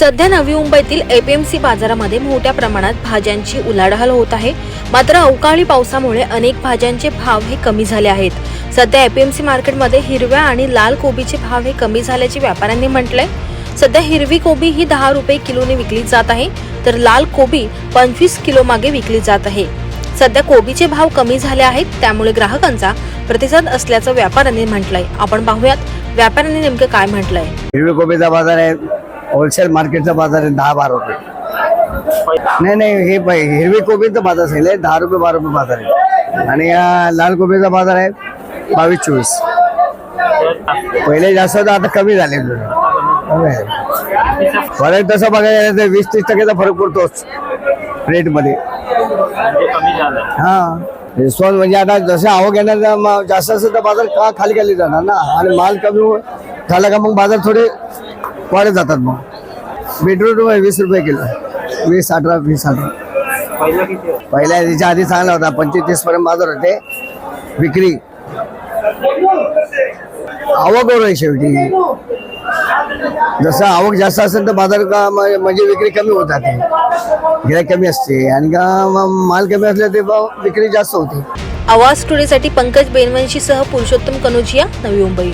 सध्या नवी मुंबईतील एपीएमसी बाजारामध्ये मोठ्या प्रमाणात भाज्यांची उलाढाल होत आहे. मात्र अवकाळी पावसामुळे अनेक भाज्यांचे भाव हे कमी झाले आहेत. सध्या एपीएमसी मार्केटमध्ये हिरव्या आणि लाल कोबीचे भाव हे कमी झाल्याचे व्यापाऱ्यांनी म्हटलंय. सध्या हिरवी कोबी ही दहा रुपये किलोने विकली जात आहे तर लाल कोबी पंचवीस किलो मागे विकली जात आहे. सध्या कोबीचे भाव कमी झाले आहेत त्यामुळे ग्राहकांचा प्रतिसाद असल्याचं व्यापाऱ्यांनी म्हटलंय. आपण पाहूयात व्यापाऱ्यांनी नेमकं काय म्हटलंय? हिरवी कोबीचा बाजार आहे. होलसेल मार्केटचा बाजार आहे दहा बारा रुपये. नाही नाही हे पाहि- हिरवी कोबीचा बाजार सेल आहे दहा रुपये बारा रुपये बाजार आहे. आणि लाल कोबीचा बाजार आहे बावीस चोवीस. पहिले जास्त होतं आता कमी झाले. आहे. फरक तसं बघायला गेलं तर वीस तीस टक्क्याचा फरक पडतोच रेटमध्ये. हा. रिस्पॉन्स म्हणजे आता जसं आवक येणार मग जास्त असेल तर बाजार का खाली खाली जाणार ना? आणि माल कमी झाला का मग बाजार थोडे वाढत जातात मग. बीटरूट वीस रुपये किलो. वीस अठरा वीस अठरा. पहिल्या याच्या आधी चांगला होता. पंचवीस तीस पर्यंत बाजार होते. विक्री. आवक आहे शेवटी. जसं आवक जास्त असेल तर बाजार का म्हणजे विक्री कमी होत जाते. गिराईक कमी असते. आणि का माल कमी असले ते विक्री जास्त होते. आवाज टुडेसाठी पंकज बेनवंशी सह पुरुषोत्तम कनोजिया नवी मुंबई.